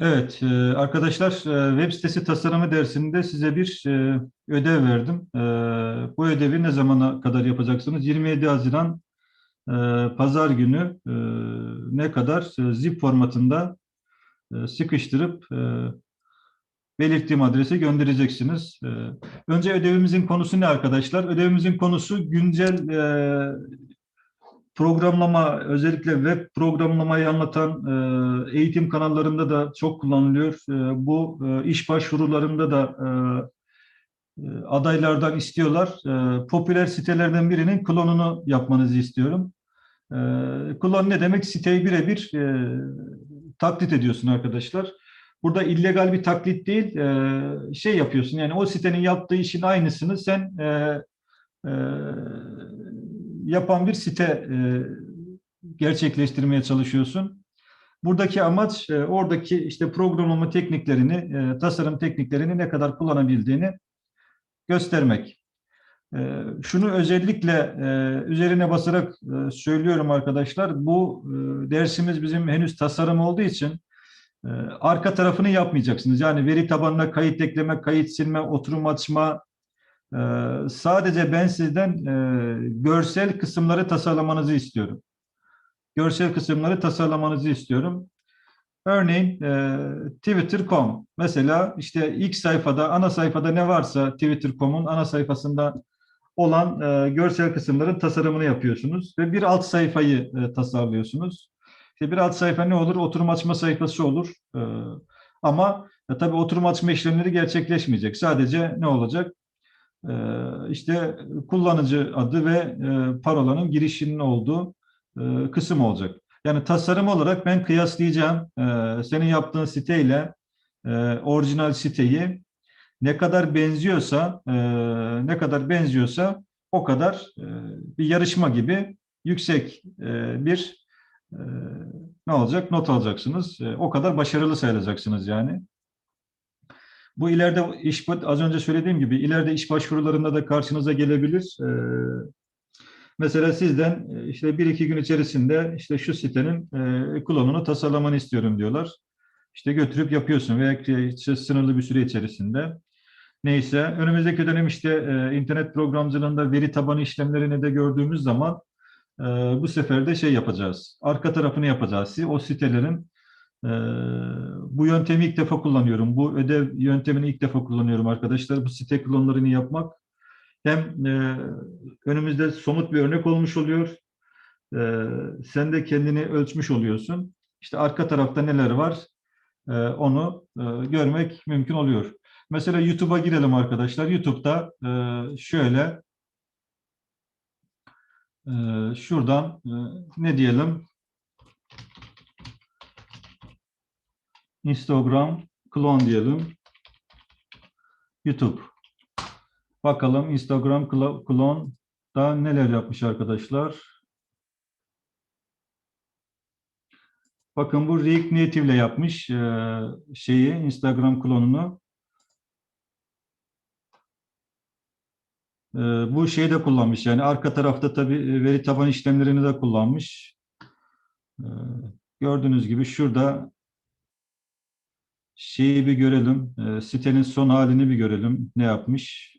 Evet, e, arkadaşlar e, web sitesi tasarımı dersinde size bir e, ödev verdim. Bu ödevi ne zamana kadar yapacaksınız? 27 Haziran Pazar günü ne kadar zip formatında sıkıştırıp belirttiğim adrese göndereceksiniz. Önce ödevimizin konusu ne arkadaşlar? Ödevimizin konusu güncel programlama, özellikle web programlamayı anlatan e, eğitim kanallarında da çok kullanılıyor. E, bu e, iş başvurularında da e, e, adaylardan istiyorlar. E, popüler sitelerden birinin klonunu yapmanızı istiyorum. E, klon ne demek? Siteyi birebir e, taklit ediyorsun arkadaşlar. Burada illegal bir taklit değil, e, şey yapıyorsun. Yani o sitenin yaptığı işin aynısını sen e, e, yapan bir site e, gerçekleştirmeye çalışıyorsun. Buradaki amaç e, oradaki işte programlama tekniklerini, e, tasarım tekniklerini ne kadar kullanabildiğini göstermek. E, şunu özellikle e, üzerine basarak e, söylüyorum arkadaşlar. Bu e, dersimiz bizim henüz tasarım olduğu için e, arka tarafını yapmayacaksınız. Yani veri tabanına kayıt ekleme, kayıt silme, oturum açma, sadece ben sizden e, görsel kısımları tasarlamanızı istiyorum. Görsel kısımları tasarlamanızı istiyorum. Örneğin e, Twitter.com mesela işte ilk sayfada, ana sayfada ne varsa Twitter.com'un ana sayfasında olan e, görsel kısımların tasarımını yapıyorsunuz ve bir alt sayfayı e, tasarlıyorsunuz. İşte bir alt sayfa ne olur? Oturum açma sayfası olur. E, ama e, tabii oturum açma işlemleri gerçekleşmeyecek. Sadece ne olacak? Ee, işte kullanıcı adı ve e, parolanın girişinin olduğu e, kısım olacak. Yani tasarım olarak ben kıyaslayacağım e, senin yaptığın siteyle orijinal siteyi ne kadar benziyorsa ne kadar benziyorsa o kadar bir yarışma gibi yüksek bir ne olacak not alacaksınız. O kadar başarılı sayılacaksınız yani. Bu ileride iş az önce söylediğim gibi ileride iş başvurularında da karşınıza gelebilir. Ee, mesela sizden e, işte bir iki gün içerisinde işte şu sitenin e, klonunu tasarlamanı istiyorum diyorlar. İşte götürüp yapıyorsun veya işte sınırlı bir süre içerisinde. Neyse önümüzdeki dönem işte e, internet programcılığında veri tabanı işlemlerini de gördüğümüz zaman e, bu sefer de şey yapacağız. Arka tarafını yapacağız. O sitelerin bu yöntemi ilk defa kullanıyorum. Bu ödev yöntemini ilk defa kullanıyorum arkadaşlar. Bu site klonlarını yapmak hem e, önümüzde somut bir örnek olmuş oluyor. E, sen de kendini ölçmüş oluyorsun. İşte arka tarafta neler var e, onu görmek mümkün oluyor. Mesela YouTube'a girelim arkadaşlar. YouTube'da şöyle şuradan ne diyelim Instagram klon diyelim. YouTube. Bakalım Instagram klon da neler yapmış arkadaşlar. Bakın bu React Native ile yapmış e, şeyi Instagram klonunu. E, bu şeyi de kullanmış. Yani arka tarafta tabii veri taban işlemlerini de kullanmış. E, gördüğünüz gibi şurada şeyi bir görelim. E, sitenin son halini bir görelim. Ne yapmış?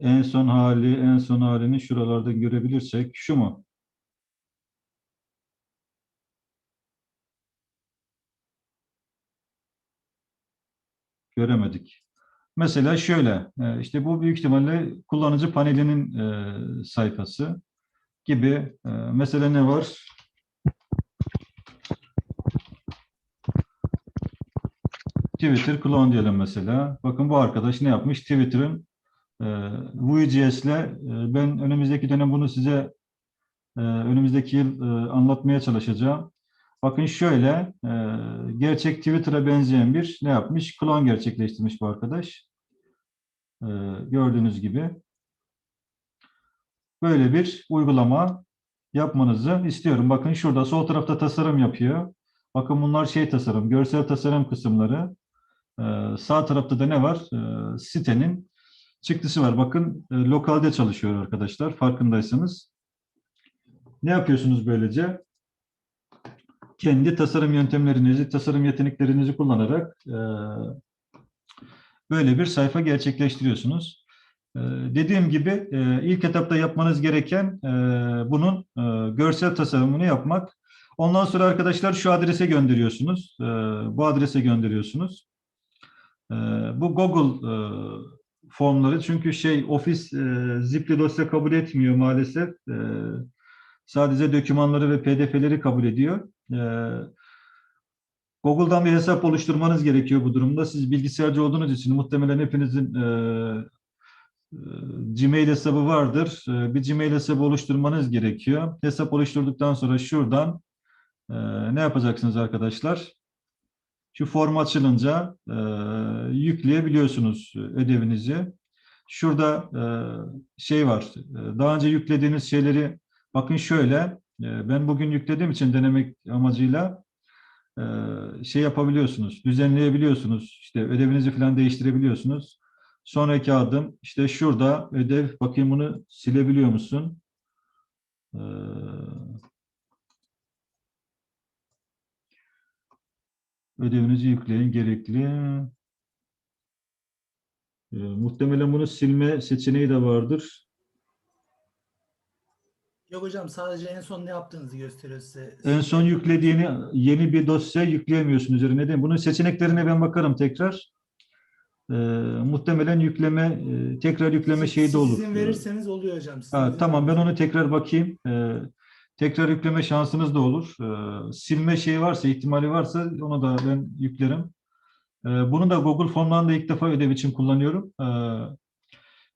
En son hali, en son halini şuralarda görebilirsek şu mu? Göremedik. Mesela şöyle, e, işte bu büyük ihtimalle kullanıcı panelinin e, sayfası gibi. E, mesela ne var? Twitter clone diyelim mesela. Bakın bu arkadaş ne yapmış? Twitter'ın e, ile e, ben önümüzdeki dönem bunu size e, önümüzdeki yıl e, anlatmaya çalışacağım. Bakın şöyle gerçek Twitter'a benzeyen bir ne yapmış? Klon gerçekleştirmiş bu arkadaş. Gördüğünüz gibi böyle bir uygulama yapmanızı istiyorum. Bakın şurada sol tarafta tasarım yapıyor. Bakın bunlar şey tasarım, görsel tasarım kısımları. Ee, sağ tarafta da ne var? Ee, sitenin çıktısı var. Bakın e, lokalde çalışıyor arkadaşlar farkındaysanız. Ne yapıyorsunuz böylece? Kendi tasarım yöntemlerinizi, tasarım yeteneklerinizi kullanarak e, böyle bir sayfa gerçekleştiriyorsunuz. E, dediğim gibi e, ilk etapta yapmanız gereken e, bunun e, görsel tasarımını yapmak. Ondan sonra arkadaşlar şu adrese gönderiyorsunuz. Bu adrese gönderiyorsunuz. Bu Google formları çünkü şey ofis zipli dosya kabul etmiyor maalesef. Sadece dokümanları ve pdf'leri kabul ediyor. Google'dan bir hesap oluşturmanız gerekiyor bu durumda. Siz bilgisayarcı olduğunuz için muhtemelen hepinizin Gmail hesabı vardır. E, bir Gmail hesabı oluşturmanız gerekiyor. Hesap oluşturduktan sonra şuradan e, ne yapacaksınız arkadaşlar? Şu form açılınca e, yükleyebiliyorsunuz ödevinizi. Şurada e, şey var. Daha önce yüklediğiniz şeyleri bakın şöyle. Ben bugün yüklediğim için denemek amacıyla şey yapabiliyorsunuz. Düzenleyebiliyorsunuz. İşte ödevinizi falan değiştirebiliyorsunuz. Sonraki adım işte şurada ödev. Bakayım bunu silebiliyor musun? Ee, ödevinizi yükleyin gerekli. Ee, muhtemelen bunu silme seçeneği de vardır. Yok hocam sadece en son ne yaptığınızı gösteriyor size. En son yüklediğini yeni bir dosya yükleyemiyorsun üzerine değil mi? Bunun seçeneklerine ben bakarım tekrar. Ee, muhtemelen yükleme, e, tekrar yükleme şeyi de olur. izin verirseniz oluyor hocam. Ha, tamam ben onu tekrar bakayım. Ee, tekrar yükleme şansınız da olur. Ee, silme şeyi varsa, ihtimali varsa onu da ben yüklerim. Ee, bunu da Google Form'dan da ilk defa ödev için kullanıyorum. Ee,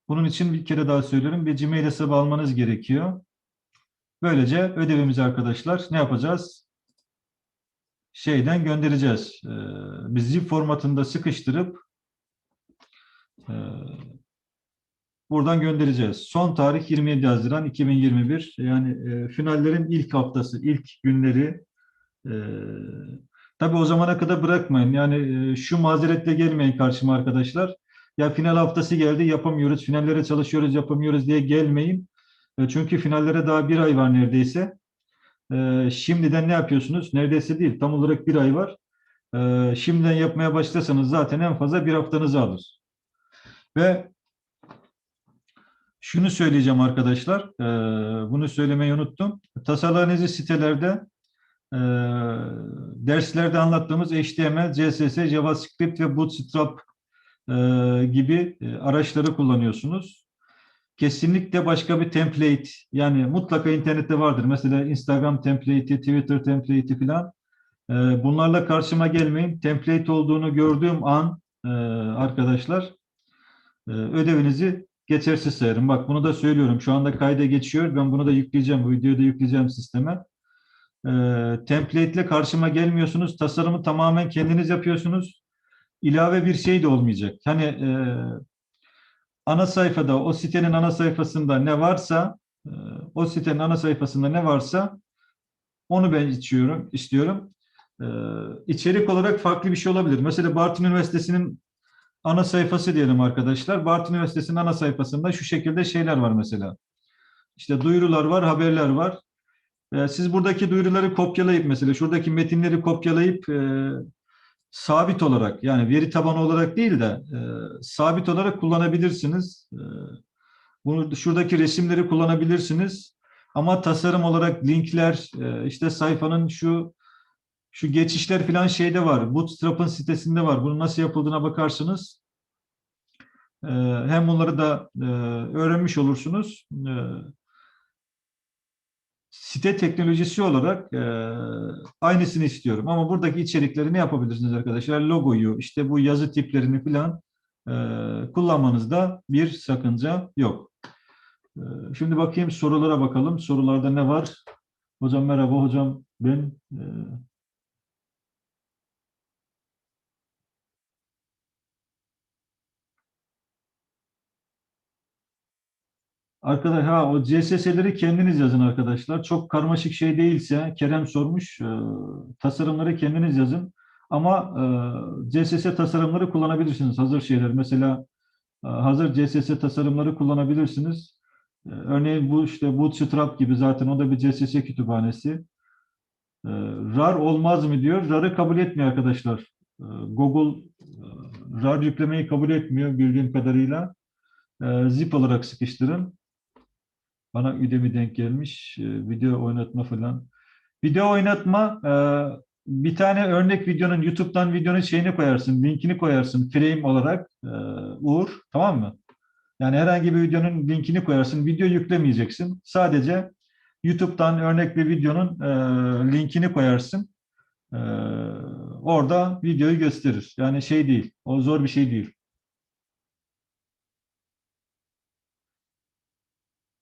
bunun için bir kere daha söylüyorum. Bir Gmail hesabı almanız gerekiyor. Böylece ödevimizi arkadaşlar ne yapacağız? Şeyden göndereceğiz. Ee, bir zip formatında sıkıştırıp e, buradan göndereceğiz. Son tarih 27 Haziran 2021. Yani e, finallerin ilk haftası, ilk günleri. E, tabii o zamana kadar bırakmayın. Yani e, şu mazeretle gelmeyin karşıma arkadaşlar. Ya final haftası geldi yapamıyoruz, finallere çalışıyoruz yapamıyoruz diye gelmeyin. E, çünkü finallere daha bir ay var neredeyse. E, şimdiden ne yapıyorsunuz? Neredeyse değil, tam olarak bir ay var. E, şimdiden yapmaya başlasanız zaten en fazla bir haftanızı alır. Ve şunu söyleyeceğim arkadaşlar, e, bunu söylemeyi unuttum. Tasarlarınızı sitelerde, e, derslerde anlattığımız HTML, CSS, JavaScript ve Bootstrap e, gibi e, araçları kullanıyorsunuz. Kesinlikle başka bir template, yani mutlaka internette vardır. Mesela Instagram template'i, Twitter template'i falan. E, bunlarla karşıma gelmeyin. Template olduğunu gördüğüm an e, arkadaşlar, ödevinizi geçersiz sayarım. Bak bunu da söylüyorum. Şu anda kayda geçiyor. Ben bunu da yükleyeceğim. Bu videoyu da yükleyeceğim sisteme. E, template ile karşıma gelmiyorsunuz. Tasarımı tamamen kendiniz yapıyorsunuz. İlave bir şey de olmayacak. Hani e, ana sayfada, o sitenin ana sayfasında ne varsa, e, o sitenin ana sayfasında ne varsa onu ben içiyorum, istiyorum. E, içerik olarak farklı bir şey olabilir. Mesela Bartın Üniversitesi'nin ana sayfası diyelim arkadaşlar. Bartın Üniversitesi'nin ana sayfasında şu şekilde şeyler var mesela. İşte duyurular var, haberler var. E, siz buradaki duyuruları kopyalayıp mesela şuradaki metinleri kopyalayıp e, sabit olarak yani veri tabanı olarak değil de e, sabit olarak kullanabilirsiniz. E, bunu şuradaki resimleri kullanabilirsiniz. Ama tasarım olarak linkler, e, işte sayfanın şu şu geçişler falan şeyde var. Bootstrap'ın sitesinde var. Bunun nasıl yapıldığına bakarsınız. E, hem bunları da e, öğrenmiş olursunuz. E, site teknolojisi olarak aynısını istiyorum. Ama buradaki içerikleri ne yapabilirsiniz arkadaşlar? Logoyu, işte bu yazı tiplerini falan kullanmanızda bir sakınca yok. Şimdi bakayım sorulara bakalım. Sorularda ne var? Hocam merhaba hocam. Ben Arkadaş ha o CSS'leri kendiniz yazın arkadaşlar. Çok karmaşık şey değilse Kerem sormuş. e, tasarımları kendiniz yazın. Ama e, CSS tasarımları kullanabilirsiniz. Hazır şeyler. Mesela e, hazır CSS tasarımları kullanabilirsiniz. E, Örneğin bu işte Bootstrap gibi zaten o da bir CSS kütüphanesi. E, RAR olmaz mı diyor. RAR'ı kabul etmiyor arkadaşlar. Google RAR yüklemeyi kabul etmiyor bildiğim kadarıyla. Zip olarak sıkıştırın. Bana Udemy denk gelmiş. E, Video oynatma falan. Video oynatma e, bir tane örnek videonun YouTube'dan videonun şeyini koyarsın, linkini koyarsın frame olarak e, Uğur, tamam mı? Yani herhangi bir videonun linkini koyarsın, video yüklemeyeceksin. Sadece YouTube'dan örnek bir videonun linkini koyarsın. Orada videoyu gösterir. Yani şey değil, o zor bir şey değil.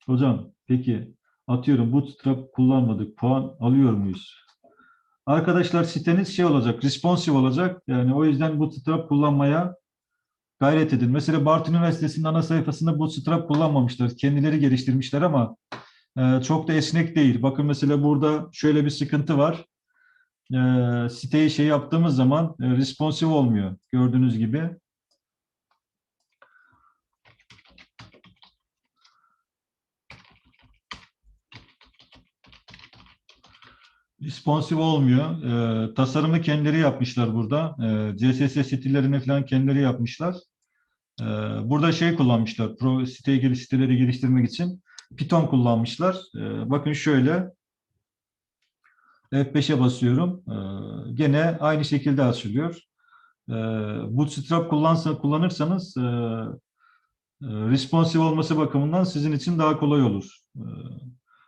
Hocam, peki atıyorum Bootstrap kullanmadık, puan alıyor muyuz? Arkadaşlar siteniz şey olacak, responsive olacak. Yani o yüzden Bootstrap kullanmaya gayret edin. Mesela Bart Üniversitesi'nin ana sayfasında Bootstrap kullanmamışlar. Kendileri geliştirmişler ama e, çok da esnek değil. Bakın mesela burada şöyle bir sıkıntı var. E, siteyi şey yaptığımız zaman e, responsive olmuyor. Gördüğünüz gibi. Responsive olmuyor. E, tasarımı kendileri yapmışlar burada. E, CSS stillerini falan kendileri yapmışlar. E, burada şey kullanmışlar. Pro siteyi geliş, siteleri geliştirmek için Python kullanmışlar. E, bakın şöyle. F5'e basıyorum. E, gene aynı şekilde açılıyor. E, Bootstrap kullansa, kullanırsanız e, e, responsive olması bakımından sizin için daha kolay olur. E,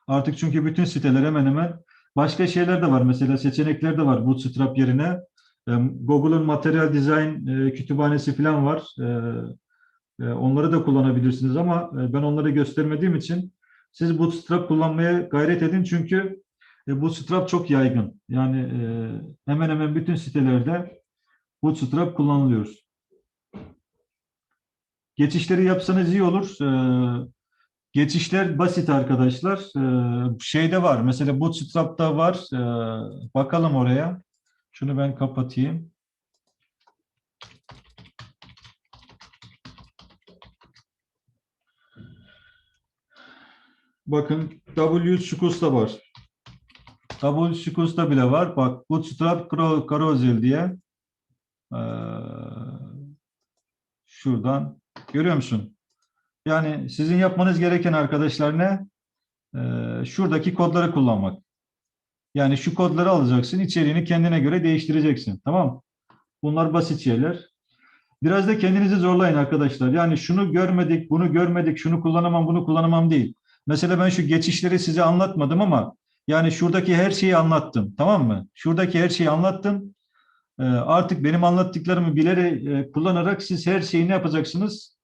artık çünkü bütün siteler hemen hemen Başka şeyler de var. Mesela seçenekler de var Bootstrap yerine. Google'ın Material Design e, kütüphanesi falan var. E, e, Onları da kullanabilirsiniz ama ben onları göstermediğim için siz Bootstrap kullanmaya gayret edin çünkü Bootstrap çok yaygın. Yani hemen hemen bütün sitelerde Bootstrap kullanılıyor. Geçişleri yapsanız iyi olur. Geçişler basit arkadaşlar. Ee, şeyde var. Mesela Bootstrap'ta var. Ee, bakalım oraya. Şunu ben kapatayım. Bakın W Schukus'ta var. W Schukus'ta bile var. Bak Bootstrap Caro- Carousel diye. Ee, şuradan görüyor musun? Yani sizin yapmanız gereken arkadaşlar ne? Ee, şuradaki kodları kullanmak. Yani şu kodları alacaksın, içeriğini kendine göre değiştireceksin. Tamam Bunlar basit şeyler. Biraz da kendinizi zorlayın arkadaşlar. Yani şunu görmedik, bunu görmedik, şunu kullanamam, bunu kullanamam değil. Mesela ben şu geçişleri size anlatmadım ama yani şuradaki her şeyi anlattım. Tamam mı? Şuradaki her şeyi anlattım. Ee, artık benim anlattıklarımı bilerek, e, kullanarak siz her şeyi ne yapacaksınız?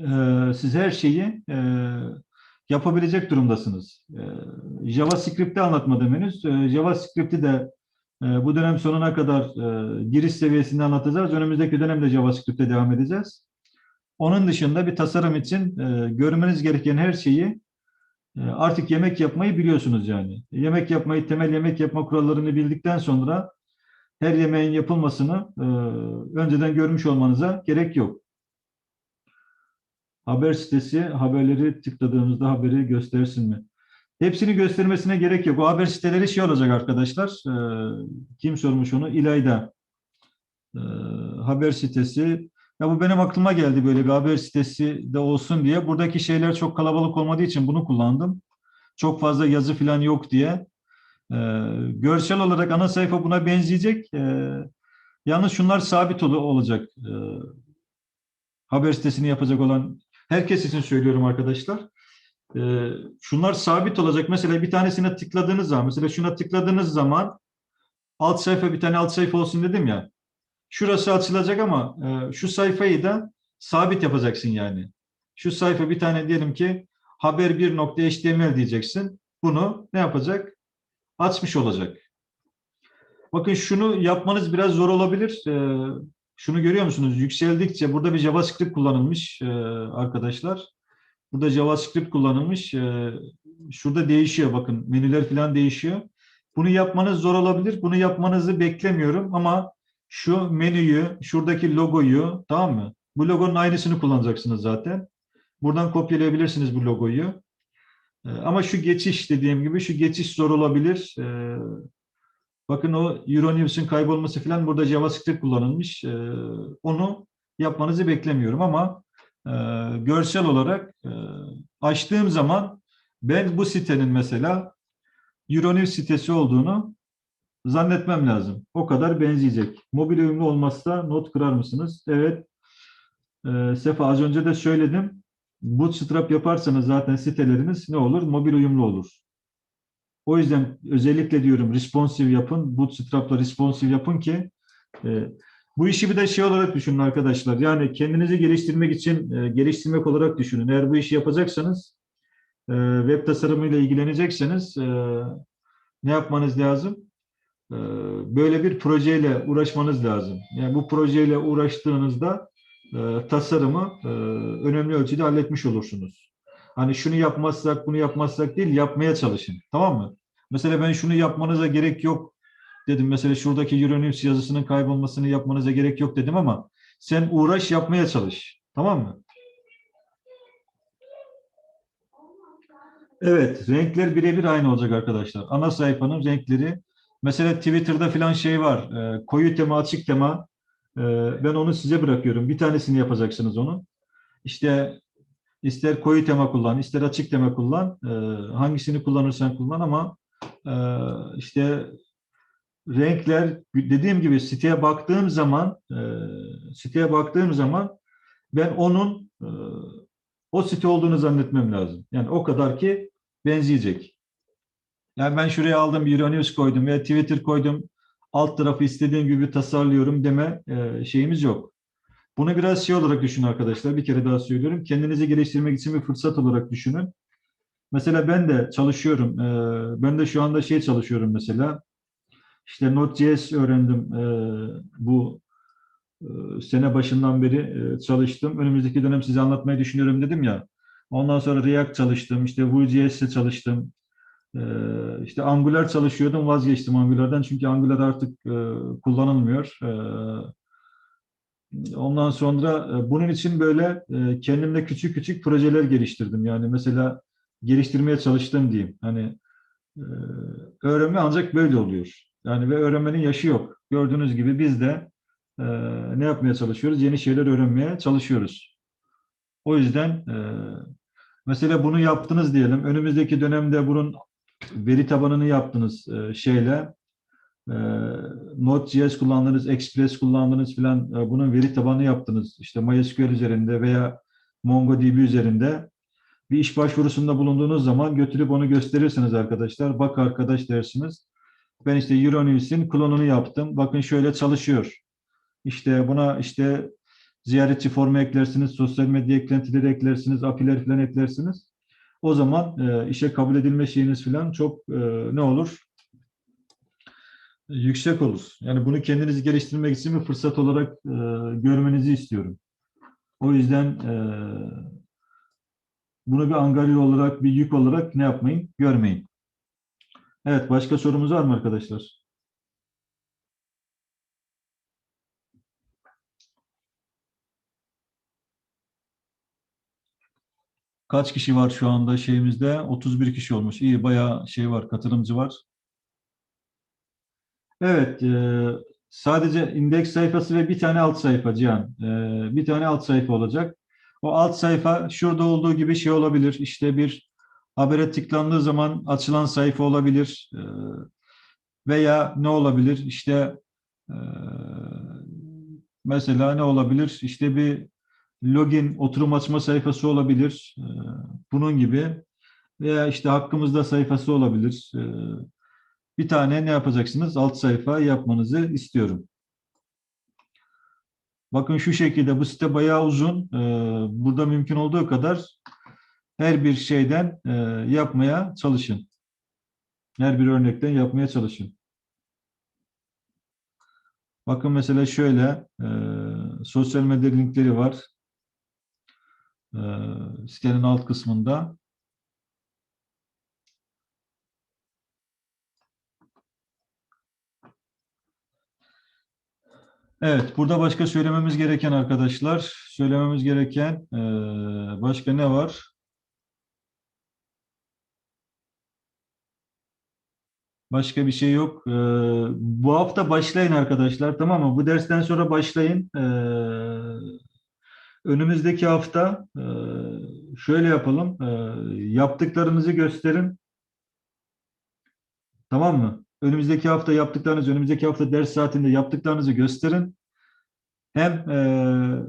Ee, siz her şeyi e, yapabilecek durumdasınız. Ee, JavaScript'i anlatmadım henüz. Ee, JavaScript'i de e, bu dönem sonuna kadar e, giriş seviyesinde anlatacağız. Önümüzdeki dönemde JavaScript'te devam edeceğiz. Onun dışında bir tasarım için e, görmeniz gereken her şeyi e, artık yemek yapmayı biliyorsunuz yani. Yemek yapmayı, temel yemek yapma kurallarını bildikten sonra her yemeğin yapılmasını e, önceden görmüş olmanıza gerek yok. Haber sitesi haberleri tıkladığımızda haberi göstersin mi? Hepsini göstermesine gerek yok. O haber siteleri şey olacak arkadaşlar. Ee, kim sormuş onu? İlayda. Ee, haber sitesi. Ya bu benim aklıma geldi böyle bir haber sitesi de olsun diye. Buradaki şeyler çok kalabalık olmadığı için bunu kullandım. Çok fazla yazı falan yok diye. Ee, görsel olarak ana sayfa buna benzeyecek. Ee, yalnız şunlar sabit ol olacak. Ee, haber sitesini yapacak olan herkes için söylüyorum arkadaşlar. Ee, şunlar sabit olacak. Mesela bir tanesine tıkladığınız zaman, mesela şuna tıkladığınız zaman alt sayfa bir tane alt sayfa olsun dedim ya. Şurası açılacak ama e, şu sayfayı da sabit yapacaksın yani. Şu sayfa bir tane diyelim ki haber 1.html diyeceksin. Bunu ne yapacak? Açmış olacak. Bakın şunu yapmanız biraz zor olabilir. Ee, şunu görüyor musunuz? Yükseldikçe burada bir JavaScript kullanılmış e, arkadaşlar. Burada JavaScript kullanılmış. E, şurada değişiyor bakın. Menüler falan değişiyor. Bunu yapmanız zor olabilir. Bunu yapmanızı beklemiyorum ama şu menüyü, şuradaki logoyu tamam mı? Bu logonun aynısını kullanacaksınız zaten. Buradan kopyalayabilirsiniz bu logoyu. E, ama şu geçiş dediğim gibi şu geçiş zor olabilir. Bakın o Euronews'ün kaybolması falan burada JavaScript kullanılmış. E, onu yapmanızı beklemiyorum ama e, görsel olarak e, açtığım zaman ben bu sitenin mesela Euronews sitesi olduğunu zannetmem lazım. O kadar benzeyecek. Mobil uyumlu olmazsa not kırar mısınız? Evet. Ee, Sefa az önce de söyledim. Bootstrap yaparsanız zaten siteleriniz ne olur? Mobil uyumlu olur. O yüzden özellikle diyorum responsive yapın. Bootstrap'la responsive yapın ki e, bu işi bir de şey olarak düşünün arkadaşlar. Yani kendinizi geliştirmek için e, geliştirmek olarak düşünün. Eğer bu işi yapacaksanız e, web tasarımıyla ilgilenecekseniz e, ne yapmanız lazım? E, böyle bir projeyle uğraşmanız lazım. Yani bu projeyle uğraştığınızda e, tasarımı e, önemli ölçüde halletmiş olursunuz. Hani şunu yapmazsak, bunu yapmazsak değil, yapmaya çalışın. Tamam mı? Mesela ben şunu yapmanıza gerek yok dedim. Mesela şuradaki Euronews yazısının kaybolmasını yapmanıza gerek yok dedim ama sen uğraş yapmaya çalış. Tamam mı? Evet, renkler birebir aynı olacak arkadaşlar. Ana sayfanın renkleri. Mesela Twitter'da falan şey var. e, koyu tema, açık tema. E, ben onu size bırakıyorum. Bir tanesini yapacaksınız onu. İşte ister koyu tema kullan, ister açık tema kullan. E, hangisini kullanırsan kullan ama işte renkler dediğim gibi siteye baktığım zaman e, siteye baktığım zaman ben onun e, o site olduğunu zannetmem lazım. Yani o kadar ki benzeyecek. Yani ben şuraya aldım bir Euronews koydum veya Twitter koydum. Alt tarafı istediğim gibi tasarlıyorum deme e, şeyimiz yok. Bunu biraz şey olarak düşünün arkadaşlar. Bir kere daha söylüyorum. Kendinizi geliştirmek için bir fırsat olarak düşünün. Mesela ben de çalışıyorum. Ben de şu anda şey çalışıyorum mesela. İşte Node.js öğrendim bu sene başından beri çalıştım. Önümüzdeki dönem size anlatmayı düşünüyorum dedim ya. Ondan sonra React çalıştım, işte Vue.js'le çalıştım. İşte Angular çalışıyordum, vazgeçtim Angular'dan çünkü Angular artık kullanılmıyor. Ondan sonra bunun için böyle kendimde küçük küçük projeler geliştirdim. Yani mesela geliştirmeye çalıştım diyeyim. Hani e, öğrenme ancak böyle oluyor. Yani ve öğrenmenin yaşı yok. Gördüğünüz gibi biz de e, ne yapmaya çalışıyoruz? Yeni şeyler öğrenmeye çalışıyoruz. O yüzden e, mesela bunu yaptınız diyelim. Önümüzdeki dönemde bunun veri tabanını yaptınız e, şeyle. E, Node.js kullandınız, Express kullandınız filan. E, bunun veri tabanı yaptınız. İşte MySQL üzerinde veya MongoDB üzerinde bir iş başvurusunda bulunduğunuz zaman götürüp onu gösterirsiniz arkadaşlar. Bak arkadaş dersiniz. Ben işte Euronews'in klonunu yaptım. Bakın şöyle çalışıyor. İşte buna işte ziyaretçi formu eklersiniz, sosyal medya eklentileri eklersiniz, apiler falan eklersiniz. O zaman e, işe kabul edilme şeyiniz falan çok e, ne olur? Yüksek olur. Yani bunu kendinizi geliştirmek için bir fırsat olarak e, görmenizi istiyorum. O yüzden e, bunu bir angarya olarak, bir yük olarak ne yapmayın? Görmeyin. Evet, başka sorumuz var mı arkadaşlar? Kaç kişi var şu anda şeyimizde? 31 kişi olmuş. İyi, bayağı şey var, katılımcı var. Evet, e, sadece indeks sayfası ve bir tane alt sayfa Cihan. E, bir tane alt sayfa olacak. O alt sayfa şurada olduğu gibi şey olabilir. İşte bir habere tıklandığı zaman açılan sayfa olabilir. E, veya ne olabilir? İşte e, mesela ne olabilir? İşte bir login oturum açma sayfası olabilir. E, bunun gibi. Veya işte hakkımızda sayfası olabilir. Bir tane ne yapacaksınız? Alt sayfa yapmanızı istiyorum. Bakın şu şekilde bu site bayağı uzun. E, burada mümkün olduğu kadar her bir şeyden e, yapmaya çalışın. Her bir örnekten yapmaya çalışın. Bakın mesela şöyle e, sosyal medya linkleri var. E, sitenin alt kısmında. Evet, burada başka söylememiz gereken arkadaşlar, söylememiz gereken başka ne var? Başka bir şey yok. Bu hafta başlayın arkadaşlar, tamam mı? Bu dersten sonra başlayın. Önümüzdeki hafta şöyle yapalım. Eee, yaptıklarınızı gösterin. Tamam mı? Önümüzdeki hafta yaptıklarınızı, önümüzdeki hafta ders saatinde yaptıklarınızı gösterin. Hem eee,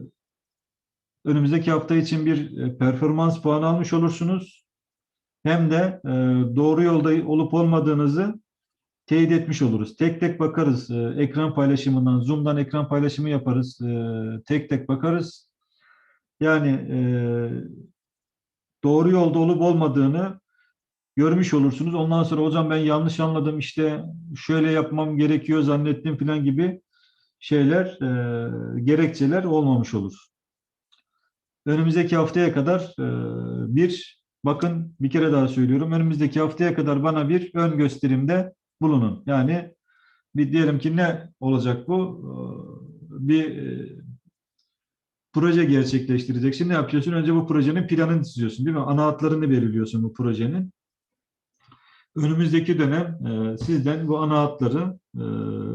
önümüzdeki hafta için bir e, performans puanı almış olursunuz. Hem de e, doğru yolda olup olmadığınızı teyit etmiş oluruz. Tek tek bakarız. E, ekran paylaşımından, Zoom'dan ekran paylaşımı yaparız. E, tek tek bakarız. Yani e, doğru yolda olup olmadığını görmüş olursunuz. Ondan sonra hocam ben yanlış anladım işte şöyle yapmam gerekiyor zannettim falan gibi şeyler, e, gerekçeler olmamış olur önümüzdeki haftaya kadar e, bir bakın bir kere daha söylüyorum önümüzdeki haftaya kadar bana bir ön gösterimde bulunun. Yani bir diyelim ki ne olacak bu? E, Bir e, proje gerçekleştireceksin. Ne yapıyorsun? Önce bu projenin planını çiziyorsun değil mi? Ana hatlarını belirliyorsun bu projenin. Önümüzdeki dönem e, sizden bu ana hatları e,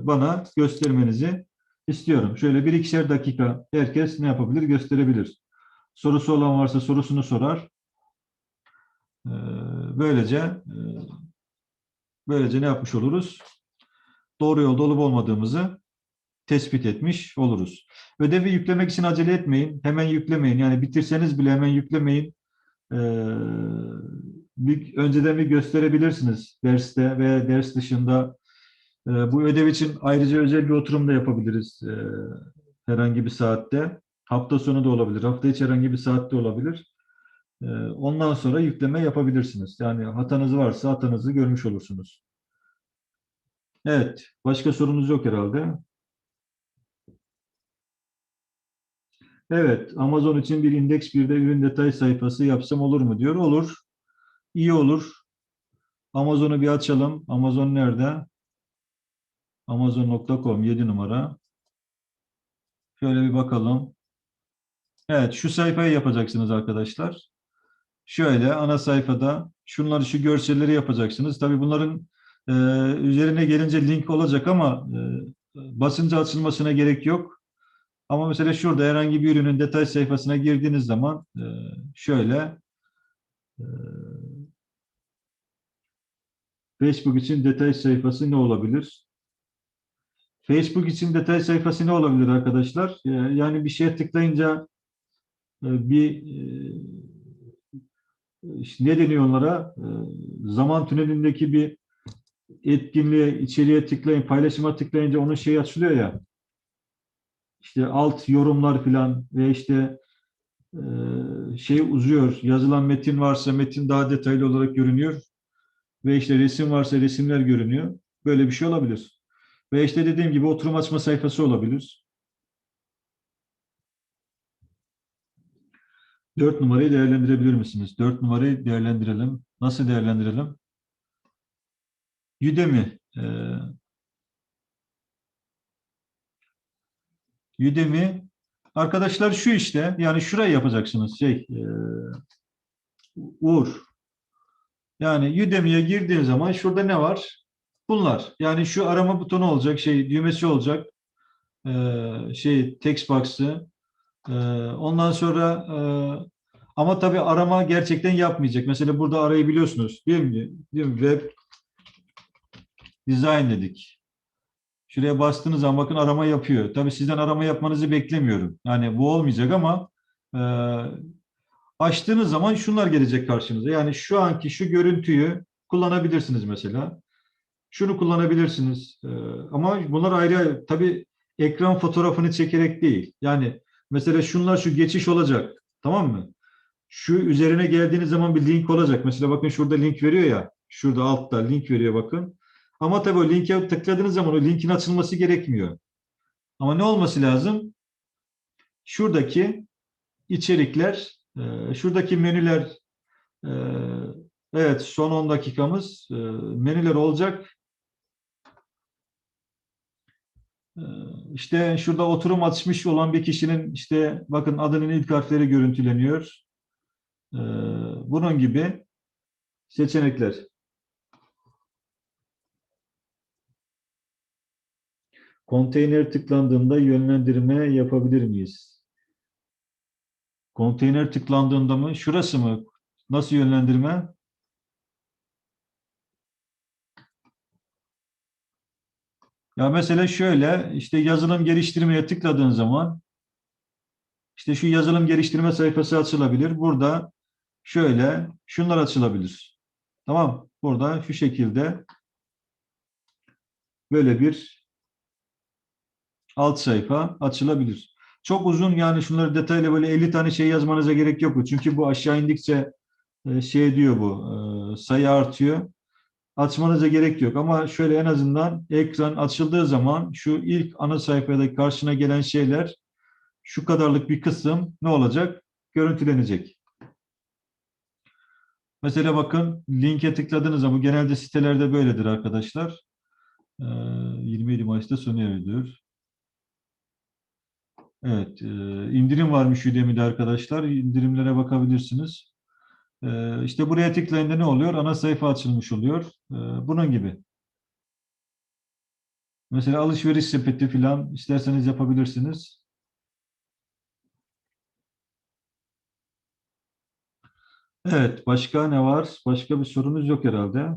bana göstermenizi istiyorum. Şöyle bir ikişer dakika herkes ne yapabilir? Gösterebilir. Sorusu olan varsa sorusunu sorar. Ee, Böylece e, böylece ne yapmış oluruz? Doğru yolda olup olmadığımızı tespit etmiş oluruz. Ödevi yüklemek için acele etmeyin. Hemen yüklemeyin. Yani bitirseniz bile hemen yüklemeyin. Ee, bir, önceden bir gösterebilirsiniz derste veya ders dışında. Ee, bu ödev için ayrıca özel bir oturum da yapabiliriz ee, herhangi bir saatte. Hafta sonu da olabilir, hafta içi herhangi bir saatte olabilir. Ee, Ondan sonra yükleme yapabilirsiniz. Yani hatanız varsa hatanızı görmüş olursunuz. Evet, başka sorunuz yok herhalde. Evet, Amazon için bir indeks bir de ürün detay sayfası yapsam olur mu diyor. Olur. İyi olur. Amazon'u bir açalım. Amazon nerede? Amazon.com 7 numara. Şöyle bir bakalım. Evet, şu sayfayı yapacaksınız arkadaşlar. Şöyle ana sayfada şunları şu görselleri yapacaksınız. Tabii bunların e, üzerine gelince link olacak ama e, basınca açılmasına gerek yok. Ama mesela şurada herhangi bir ürünün detay sayfasına girdiğiniz zaman e, şöyle Facebook için detay sayfası ne olabilir? Facebook için detay sayfası ne olabilir arkadaşlar? E, yani bir şeye tıklayınca e, bir e, ne deniyor onlara? E, zaman tünelindeki bir etkinliğe, içeriye tıklayın, paylaşıma tıklayınca onun şeyi açılıyor ya. İşte alt yorumlar filan ve işte şey uzuyor. Yazılan metin varsa metin daha detaylı olarak görünüyor. Ve işte resim varsa resimler görünüyor. Böyle bir şey olabilir. Ve işte dediğim gibi oturum açma sayfası olabilir. Dört numarayı değerlendirebilir misiniz? Dört numarayı değerlendirelim. Nasıl değerlendirelim? Udemy. E, Udemy. Arkadaşlar şu işte. Yani şurayı yapacaksınız. Şey, e, Uğur. Yani Udemy'ye girdiğin zaman şurada ne var? Bunlar. Yani şu arama butonu olacak, şey düğmesi olacak. E, şey text box'ı. E, ondan sonra e, ama tabii arama gerçekten yapmayacak. Mesela burada arayabiliyorsunuz. Değil mi? Değil mi? Web design dedik. Şuraya bastığınız zaman bakın arama yapıyor. Tabii sizden arama yapmanızı beklemiyorum. Yani bu olmayacak ama e, açtığınız zaman şunlar gelecek karşınıza. Yani şu anki şu görüntüyü kullanabilirsiniz mesela. Şunu kullanabilirsiniz. E, ama bunlar ayrı ayrı. Tabii ekran fotoğrafını çekerek değil. Yani mesela şunlar şu geçiş olacak. Tamam mı? Şu üzerine geldiğiniz zaman bir link olacak. Mesela bakın şurada link veriyor ya. Şurada altta link veriyor bakın. Ama tabii o linke tıkladığınız zaman o linkin açılması gerekmiyor. Ama ne olması lazım? Şuradaki içerikler, e, şuradaki menüler, e, evet son 10 dakikamız, e, menüler olacak. İşte şurada oturum açmış olan bir kişinin işte bakın adının ilk harfleri görüntüleniyor. Bunun gibi seçenekler. Konteyner tıklandığında yönlendirme yapabilir miyiz? Konteyner tıklandığında mı? Şurası mı? Nasıl yönlendirme? Ya mesela şöyle işte yazılım geliştirmeye tıkladığın zaman işte şu yazılım geliştirme sayfası açılabilir. Burada şöyle şunlar açılabilir. Tamam. Burada şu şekilde böyle bir alt sayfa açılabilir. Çok uzun yani şunları detaylı böyle 50 tane şey yazmanıza gerek yok. Çünkü bu aşağı indikçe e, şey diyor bu e, sayı artıyor. Açmanıza gerek yok ama şöyle en azından ekran açıldığı zaman şu ilk ana sayfadaki karşına gelen şeyler şu kadarlık bir kısım ne olacak? Görüntülenecek. Mesela bakın linke tıkladığınız zaman bu genelde sitelerde böyledir arkadaşlar. Ee, 27 Mayıs'ta sona eriyor. Evet, e, indirim varmış Udemy'de arkadaşlar. İndirimlere bakabilirsiniz. Ee, işte buraya tıklayınca ne oluyor? Ana sayfa açılmış oluyor. Ee, bunun gibi. Mesela alışveriş sepeti falan isterseniz yapabilirsiniz. Evet, başka ne var? Başka bir sorunuz yok herhalde.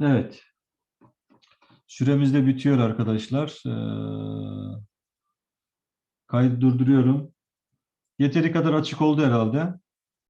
Evet. Süremiz de bitiyor arkadaşlar. Ee, kaydı durduruyorum. Yeteri kadar açık oldu herhalde.